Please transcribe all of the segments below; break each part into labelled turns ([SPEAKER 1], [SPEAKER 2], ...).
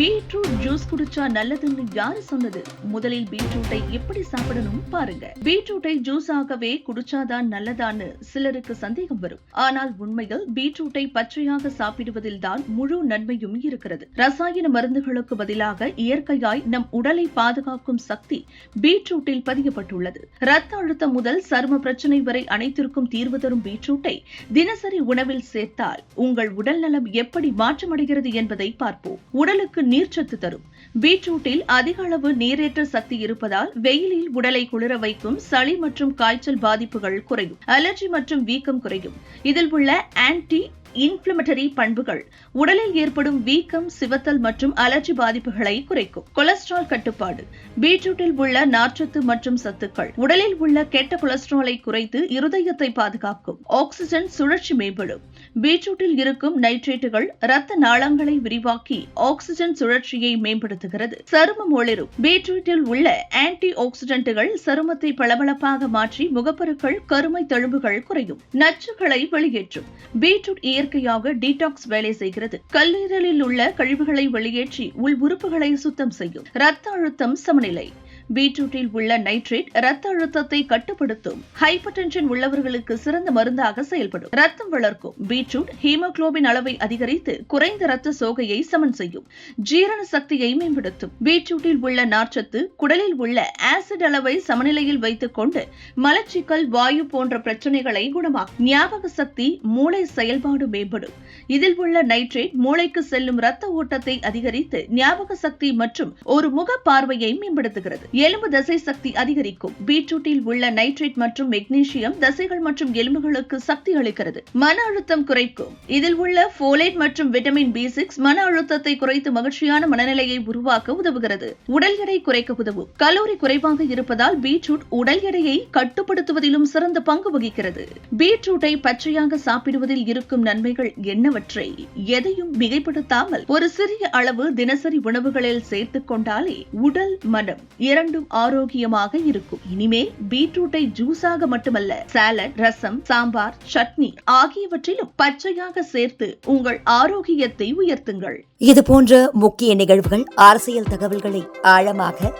[SPEAKER 1] Beetroot juice குடிச்சா நல்லதுன்னு யாரு சொன்னது? முதலில் பீட்ரூட்டை எப்படி சாப்பிடணும் பாருங்க. பீட்ரூட்டை ஜூஸ் ஆகவே குடிச்சாதான் நல்லதான்னு சிலருக்கு சந்தேகம் வரும். ஆனால் உண்மையில் பீட்ரூட்டை பச்சையாக சாப்பிடுவதில் தான் முழு நன்மையும் இருக்கிறது. ரசாயன மருந்துகளுக்கு பதிலாக இயற்கையாய் நம் உடலை பாதுகாக்கும் சக்தி பீட்ரூட்டில் பதியப்பட்டுள்ளது. ரத்த அழுத்தம் முதல் சரும பிரச்சனை வரை அனைத்திற்கும் தீர்வு தரும் பீட்ரூட்டை தினசரி உணவில் சேர்த்தால் உங்கள் உடல் நலம் எப்படி மாற்றமடைகிறது என்பதை பார்ப்போம். உடலுக்கு நீர்ச்சத்து தரும். பீட்ரூட்டில் அதிக அளவு நீரேற்ற சக்தி இருப்பதால் வெயிலில் உடலை குளிர வைக்கும் சளி மற்றும் காய்ச்சல் பாதிப்புகள் குறையும். அலர்ஜி மற்றும் வீக்கம் குறையும். இதில் உள்ள ஆன்டி இன்ஃபிளமட்டரி பண்புகள் உடலில் ஏற்படும் வீக்கம் சிவத்தல் மற்றும் அலர்ஜி பாதிப்புகளை குறைக்கும். கொலஸ்ட்ரால் கட்டுப்பாடு. பீட்ரூட்டில் உள்ள நார்ச்சத்து மற்றும் சத்துக்கள் உடலில் உள்ள கெட்ட கொலஸ்ட்ராலை குறைத்து இருதயத்தை பாதுகாக்கும். ஆக்சிஜன் சுழற்சி மேம்படும். பீட்ரூட்டில் இருக்கும் நைட்ரேட்டுகள் இரத்த நாளங்களை விரிவாக்கி ஆக்சிஜன் சுழற்சியை மேம்படுத்துகிறது. சருமம் ஒளிரும் பீட்ரூட்டில் உள்ள ஆன்டி ஆக்சிடென்ட்டுகள் சருமத்தை பளபளப்பாக மாற்றி முகப்பருக்கள் கருமை தழும்புகள் குறையும். நச்சுகளை வெளியேற்றும். பீட்ரூட் இயற்கையாக டீடாக்ஸ் வேலை செய்கிறது. கல்லீரலில் உள்ள கழிவுகளை வெளியேற்றி உள் உறுப்புகளை சுத்தம் செய்யும். இரத்த அழுத்தம் சமநிலை. பீட்ரூட்டில் உள்ள நைட்ரேட் ரத்த அழுத்தத்தை கட்டுப்படுத்தும் ஹைப்பர் டென்ஷன் உள்ளவர்களுக்கு சிறந்த மருந்தாக செயல்படும். ரத்தம் வளர்க்கும். பீட்ரூட் ஹீமோகுளோபின் அளவை அதிகரித்து குறைந்த ரத்த சோகையை சமன் செய்யும். ஜீரண சக்தியை மேம்படுத்தும். பீட்ரூட்டில் உள்ள நார்ச்சத்து குடலில் உள்ள ஆசிட் அளவை சமநிலையில் வைத்துக் கொண்டு மலச்சிக்கல் வாயு போன்ற பிரச்சனைகளை குணமாக்கும். ஞாபக சக்தி மூளை செயல்பாடு மேம்படும். இதில் உள்ள நைட்ரேட் மூளைக்கு செல்லும் இரத்த ஓட்டத்தை அதிகரித்து ஞாபக சக்தி மற்றும் ஒரு முக பார்வையை மேம்படுத்துகிறது. எலும்பு தசை சக்தி அதிகரிக்கும். பீட்ரூட்டில் உள்ள நைட்ரேட் மற்றும் மெக்னீசியம் தசைகள் மற்றும் எலும்புகளுக்கு சக்தி அளிக்கிறது. மன அழுத்தம் குறைக்கும். இதில் உள்ள போலேட் மற்றும் விட்டமின் பி சிக்ஸ் மன அழுத்தத்தை குறைத்து மகிழ்ச்சியான மனநிலையை உருவாக்க உதவுகிறது. உடல் எடை குறைக்க உதவும். கலோரி குறைவாக இருப்பதால் பீட்ரூட் உடல் எடையை கட்டுப்படுத்துவதிலும் சிறந்த பங்கு வகிக்கிறது. பீட்ரூட்டை பச்சையாக சாப்பிடுவதில் இருக்கும் நன்மைகள் என்னவற்றை எதையும் மிகைப்படுத்தாமல் ஒரு சிறிய அளவு தினசரி உணவுகளில் சேர்த்துக் கொண்டாலே உடல் மனம் இரண்டு இரண்டும் ஆரோக்கியமாக இருக்கும். இனிமேல் பீட்ரூட்டை ஜூஸாக மட்டுமல்ல சாலட் ரசம் சாம்பார் சட்னி ஆகியவற்றிலும் பச்சையாக சேர்த்து உங்கள் ஆரோக்கியத்தை உயர்த்துங்கள்.
[SPEAKER 2] இது போன்ற முக்கிய நிகழ்வுகள் அரசியல் தகவல்களை ஆழமாக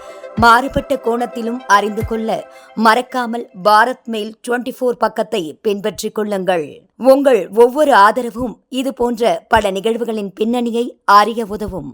[SPEAKER 2] மாறுபட்ட கோணத்திலும் அறிந்து கொள்ள மறக்காமல் பாரத் மெயில் டுவெண்டி போர் பக்கத்தை பின்பற்றிக் கொள்ளுங்கள். உங்கள் ஒவ்வொரு ஆதரவும் இது போன்ற பல நிகழ்வுகளின் பின்னணியை அறிய உதவும்.